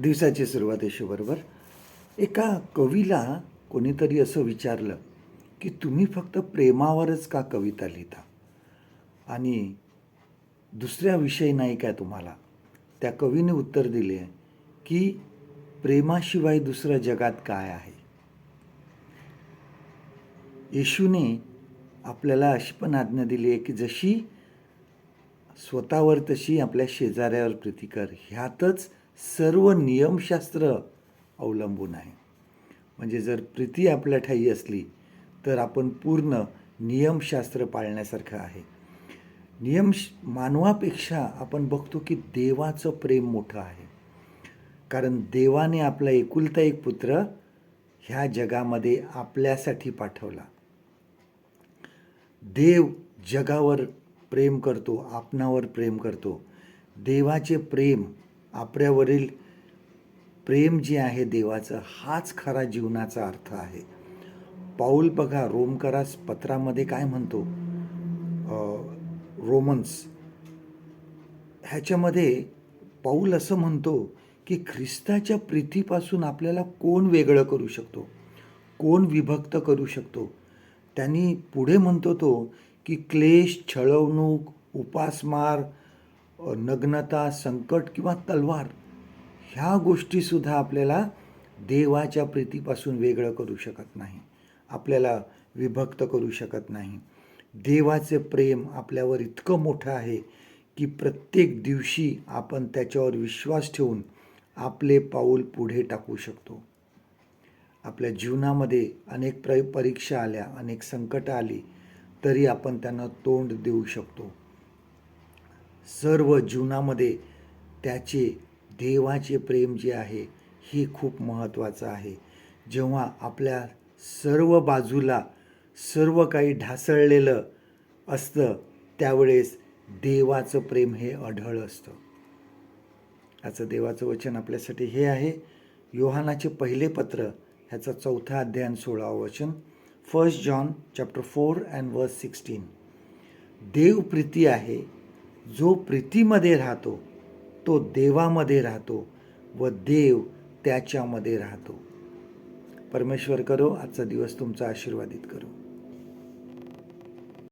दिवसाची सुरुवात यशूबरोबर एका कवीला कोणीतरी असं विचारलं की तुम्ही फक्त प्रेमावरच का कविता लिहिता? आणि दुसऱ्या विषय नाही काय तुम्हाला? त्या कवीने उत्तर दिले की प्रेमाशिवाय दुसरं जगात काय आहे? येशूने आपल्याला अशी पण आज्ञा दिली आहे की जशी स्वतःवर तशी आपल्या शेजाऱ्यावर प्रीती कर ह्यातच सर्व नियमशास्त्र अवलंबून आहे. म्हणजे जर प्रीती आपल्या ठाई असली तर आपण पूर्ण नियमशास्त्र पाळण्यासारखं आहे. नियम मानवापेक्षा आपण बघतो की देवाचं प्रेम मोठं आहे. कारण देवाने आपला एकुलता एक पुत्र ह्या जगामध्ये आपल्यासाठी पाठवला. देव जगावर प्रेम करतो आपणावर प्रेम करतो. देवाचे प्रेम आपल्यावरील प्रेम जे आहे देवाचं हाच खरा जीवनाचा अर्थ आहे. पाऊल बघा रोमकरास पत्रामध्ये काय म्हणतो? रोमन्स ह्याच्यामध्ये पाऊल असं म्हणतो की ख्रिस्ताच्या प्रीतीपासून आपल्याला कोण वेगळं करू शकतो? कोण विभक्त करू शकतो? त्यांनी पुढे म्हणतो तो की क्लेश छळवणूक उपासमार नग्नता संकट किंवा तलवार ह्या गोष्टीसुद्धा आपल्याला देवाच्या प्रीतीपासून वेगळं करू शकत नाही. आपल्याला विभक्त करू शकत नाही. देवाचे प्रेम आपल्यावर इतकं मोठं आहे की प्रत्येक दिवशी आपण त्याच्यावर विश्वास ठेवून आपले पाऊल पुढे टाकू शकतो. आपल्या जीवनामध्ये अनेक प्र परीक्षा आल्या अनेक संकटं आली तरी आपण त्यांना तोंड देऊ शकतो. सर्व जीवनामध्ये त्याचे देवाचे प्रेम जे आहे हे खूप महत्त्वाचं आहे. जेव्हा आपल्या सर्व बाजूला सर्व काही ढासळलेलं असतं त्यावेळेस देवाचं प्रेम हे अढळ असतं. याचं देवाचं वचन आपल्यासाठी हे आहे. योहानाचे पहिले पत्र ह्याचा चौथा अध्याय सोळावं वचन. First John chapter four and verse sixteen देव प्रीती आहे जो प्रीतीमध्ये राहतो तो देवामध्ये राहतो व देव त्याच्यामध्ये राहतो. परमेश्वर करो आजचा दिवस तुमचा आशीर्वादित करो.